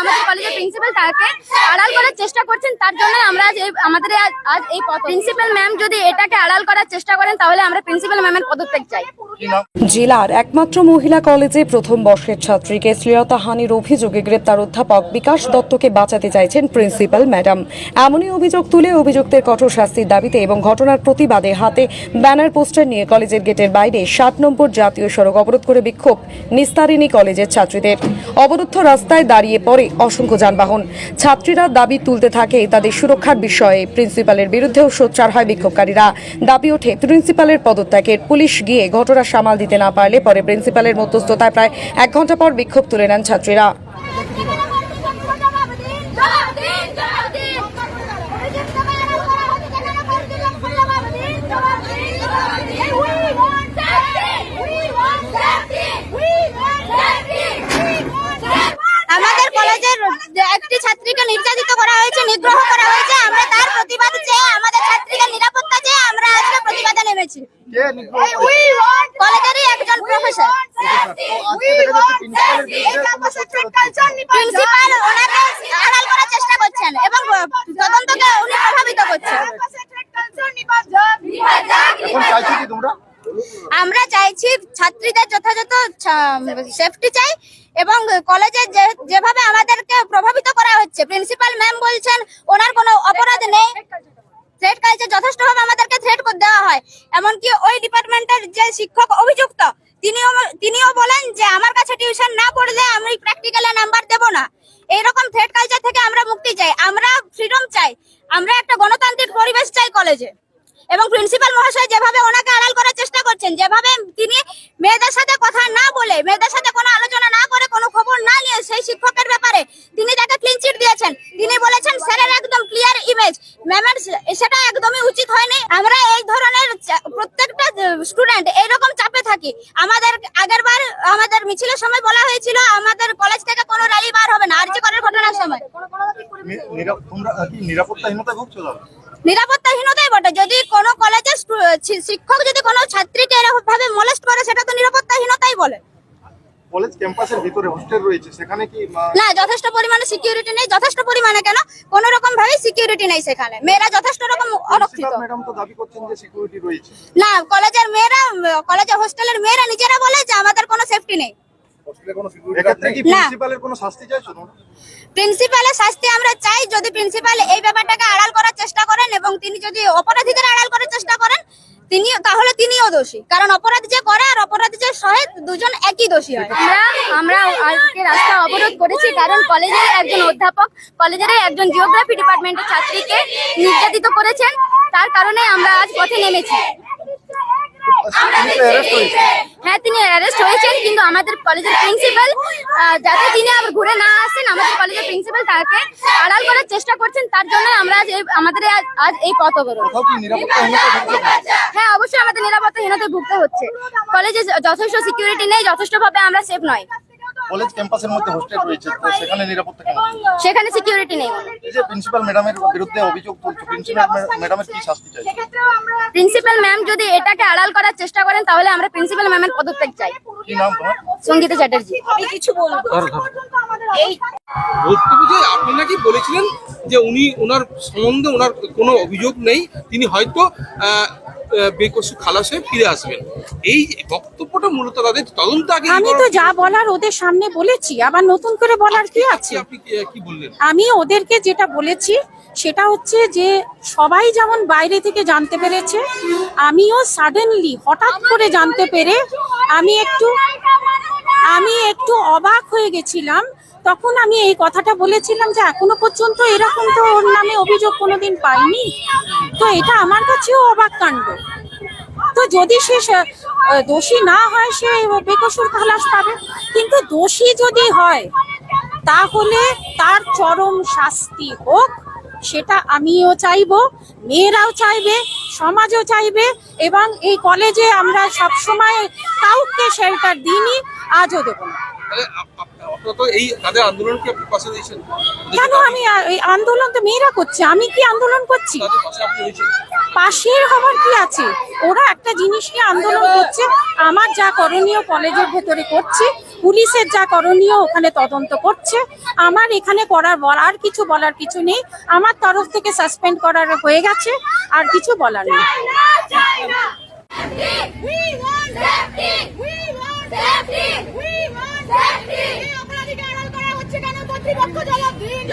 আমাদের কলেজের প্রিন্সিপাল তাকে আড়াল করার চেষ্টা করছেন, তার জন্য আমরা আজ আমাদের আজ এই প্রিন্সিপাল ম্যাম যদি এটাকে আড়াল করার চেষ্টা করেন, তাহলে আমরা প্রিন্সিপাল ম্যামের পদত্যাগ চাই। জেলার একমাত্র মহিলা কলেজে প্রথম বর্ষের ছাত্রীকে শ্লীলতাহানির অভিযোগে গ্রেপ্তার অধ্যাপক বিকাশ দত্তকে বাঁচাতে চাইছেন প্রিন্সিপাল ম্যাডাম এমনই অভিযোগ তুলে অভিযুক্তের কঠোর শাস্তির দাবিতে এবং ঘটনার প্রতিবাদে হাতে ব্যানার পোস্টার নিয়ে কলেজের গেটের বাইরে সাত নম্বর জাতীয় সড়ক অবরোধ করে বিক্ষোভ নিস্তারিণী কলেজের ছাত্রীদের। অবরুদ্ধ রাস্তায় দাঁড়িয়ে পড়ে অসংখ্য যানবাহন। ছাত্রীরা দাবি তুলতে থাকে তাদের সুরক্ষার বিষয়ে। প্রিন্সিপালের বিরুদ্ধেও সোচ্চার হয় বিক্ষোভকারীরা। দাবি ওঠে, প্রিন্সিপালের পদত্যাগের পুলিশ গিয়ে ঘটনা সামাল দিতে না পারলে পরে প্রিন্সিপালের মধ্যস্থতায় প্রায় এক ঘণ্টা পর বিক্ষোভ তুলে নেন ছাত্রীরা। ছাত্রীকে নির্যাতিত করা হয়েছে নিগ্রহ করা হয়েছে। আমরা তার প্রতিবাদ চেয়ে আমাদের ছাত্রীকে নিরাপত্তা চেয়ে আমরা আজকে প্রতিবাদে নেমেছি? কলেজেরই একজন প্রফেসর। প্রিন্সিপাল ওনাকে আড়াল করার চেষ্টা করছেন এবং তদন্তকে উনি প্রভাবিত করছেন। আমরা চাইছি ছাত্রীদের যথাযথ সেফটি চাই এবং কলেজে যেভাবে আমাদেরকে প্রভাবিত করা হচ্ছে। প্রিন্সিপাল ম্যাম বলছেন, ওনার কোনো অপরাধ নেই। থ্রেট কালচার যথেষ্টভাবে আমাদেরকে থ্রেট করে দেওয়া হয়। এমনকি ওই ডিপার্টমেন্টের যে শিক্ষক অভিযুক্ত, তিনিও তিনিও বলেন যে, আমার কাছে টিউশন না পড়লে আমি প্র্যাকটিক্যালে নাম্বার দেব না। এইরকম থ্রেট কালচার থেকে আমরা মুক্তি চাই। আমরা ফ্রিডম চাই। আমরা একটা গণতান্ত্রিক পরিবেশ চাই কলেজে এবং প্রিন্সিপাল মহাশয় যেভাবে ওনাকে আড়াল করার চেষ্টা করছেন, যেভাবে তিনি মেয়েদের সাথে কথা না বলে, মেয়েদের সাথে কোনো আলোচনা না করে, কোনো খবর না নিয়ে সেই শিক্ষকের ব্যাপারে তিনি তাকে ক্লিন চিট দিয়েছেন। তিনি বলেছেন, স্যারের একদম ক্লিয়ার ইমেজ ম্যামের সেটা একদমই উচিত হয়নি। আমরা এই ধরনের প্রত্যেকটা স্টুডেন্ট এইরকম চাপে থাকি। আমাদের আগেরবার আমাদের মিছিলের সময় বলা হয়েছিল, আমাদের কলেজ থেকে কোনো র্যালি বার হবে না আর যে করার ঘটনার সময় ভুগছো নিরাপত্তাহীনতাই বটে। যদি কোনো কলেজের শিক্ষক যদি কোনো ছাত্রীকে এরকম ভাবে মোলেস্ট করে সেটা তো নিরাপত্তাহীনতাই বলে। কলেজ ক্যাম্পাসের ভিতরে হোস্টেল রয়েছে সেখানে কি না যথেষ্ট পরিমাণে সিকিউরিটি নেই যথেষ্ট পরিমাণে কেন? কোন রকম ভাবে সিকিউরিটি নেই সেখানে। মেয়েরা যথেষ্ট রকম অরক্ষিত। ম্যাডাম তো দাবি করছেন যে সিকিউরিটি রয়েছে। না কলেজের মেয়েরা কলেজের হোস্টেলের মেয়েরা নিজেরা বলে যে আমাদের কোনো সেফটি নেই। প্রিন্সিপালের শাস্তি আমরা চাই যদি প্রিন্সিপাল এই ব্যাপারটাকে আড়াল করার চেষ্টা করেন এবং তিনি যদি অপরাধীদের আড়াল করার চেষ্টা করেন তিনি তাহলে তিনিও দোষী। কারণ অপরাধ যে করে আর অপরাধ যে সহে দুজন একই দোষী হয়। আমরা আমরা আজকে রাস্তা অবরোধ করেছি কারণ কলেজের একজন অধ্যাপক কলেজের একজন জিওগ্রাফি ডিপার্টমেন্টের ছাত্রীকে নির্যাতিত করেছেন। তার কারণে আমরা আজ পথে নেমেছি। হয়েছে হ্যাঁ তিনি অ্যারেস্ট আমাদের কলেজের প্রিন্সিপাল যাতে তিনি আবার ঘুরে না আসেন আমাদের কলেজের প্রিন্সিপাল তাকে আড়াল করার চেষ্টা করছেন তার জন্য আমরা আজ এই- আমাদের আজ এই পথ অবরোধ। হ্যাঁ অবশ্যই আমাদের নিরাপত্তাহীনতায় ভুগতে হচ্ছে। কলেজে যথেষ্ট সিকিউরিটি নেই যথেষ্ট ভাবে আমরা সেফ নয়। কলেজ ক্যাম্পাসের মধ্যে হোস্টেল রয়েছে তো সেখানে নিরাপত্তা কেমন? সেখানে সিকিউরিটি নেই। এই যে প্রিন্সিপাল ম্যাডামের বিরুদ্ধে অভিযোগ তুলছো প্রিন্সিপাল ম্যাডামের কি শাস্তি চাইছো প্রিন্সিপাল ম্যাম যদি এটাকে আড়াল করার চেষ্টা করেন তাহলে আমরা প্রিন্সিপাল ম্যামের পদত্যাগ চাই। কি নাম তোমার? সঙ্গীতা চ্যাটার্জি। আমি কিছু বলব। এই বক্তব্য আপনি নাকি বলেছিলেন যে উনি ওনার সম্বন্ধে ওনার কোনো অভিযোগ নেই তিনি হয়তো বেকসু খালাস হয়ে ফিরে আসবেন এই বক্তব্যটা মূলত তাদের তদন্ত আগে আমি তো যা বলার ওদের সামনে বলেছি আবার নতুন করে বলার কি আছে? আপনি কি- বললেন? আমি ওদেরকে যেটা বলেছি সেটা হচ্ছে যে সবাই যেমন বাইরে থেকে জানতে পেরেছে আমিও সাডেনলি হঠাৎ করে জানতে পেরে আমি একটু আমি একটু অবাক হয়ে গেছিলাম। তখন আমি এই কথাটা বলেছিলাম যে এখনও পর্যন্ত এরকম তো ওর অভিযোগ কোনোদিন পাইনি? তো এটা আমার কাছেও অবাক কাণ্ড। তো যদি সে দোষী না হয়, সে বেকসুর খালাস পাবে। কিন্তু দোষী যদি হয়, তাহলে তার চরম শাস্তি হোক, সেটা আমিও চাইব, মেয়েরাও চাইবে, সমাজও চাইবে, এবং এই কলেজে আমরা সবসময় কাউকে শেল্টার দিইনি, আজও দেবো না। তো এই তাদের আন্দোলনকে আপনি পাশে দিয়েছেন কেন আমি আন্দোলন তো মেয়েরা করছে আমি কি আন্দোলন করছি পাশের হবার কি আছে ওরা একটা জিনিস নিয়ে আন্দোলন করছে আমার যা করণীয় কলেজের ভেতরে করছি পুলিশের যা করণীয় ওখানে তদন্ত করছে আমার এখানে করার বলার কিছু বলার কিছু নেই আমার তরফ থেকে সাসপেন্ড করার হয়ে গেছে আর কিছু বলার নেই We want safety! We want safety! We want safety! এই অপরাধীকে আড়াল করা হচ্ছে কেন কর্তৃপক্ষ জবাব দিন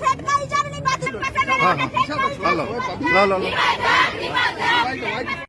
thread culture hello hello hello